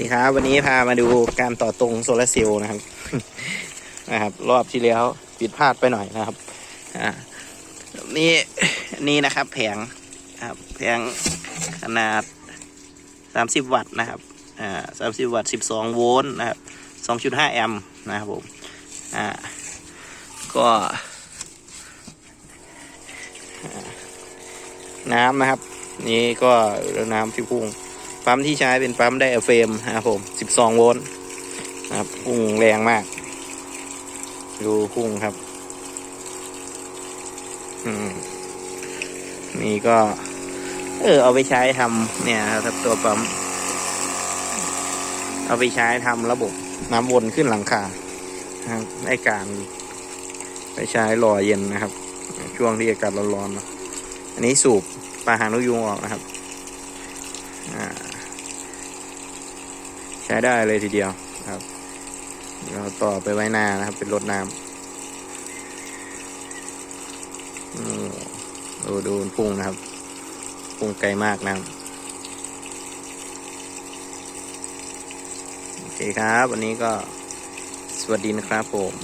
นี่ครับวันนี้พามาดูการต่อตรงโซลาร์เซลล์นะครับนะครับ รอบที่แล้วผิดพลาดไปหน่อยนะครับอ่านี่นี่นะครับ แผงครับแผงขนาด 30 วัตต์นะครับอ่า30วัตต์12โวลต์นะครับ2.5แอมป์นะครับผมอ่าก็น้ำนะครับ นี่ก็น้ำที่พุ่ง ปั๊มที่ใช้เป็นปั๊มไดอะเฟรมนะครับผม 12 โวลต์นะครับพุ่งแรงมาก ดูพุ่งครับอืมนี่ก็ เออ เอาไปใช้ทำเนี่ยครับตัวปั๊ม เอาไปใช้ทำระบบน้ำวนขึ้นหลังคานะครับในการไปใช้หล่อเย็นนะครับ ช่วงที่อากาศร้อนๆอะอันนี้สูบปลาหางนกยุงออกนะครับ อ่า ใช้ได้เลยทีเดียวครับเราต่อไปไว้นานะครับ เป็นรถน้ำดูดูนพุ่งนะครับ พุ่งไกลมากนะครับโอเคครับ วันนี้ก็สวัสดีนะครับผม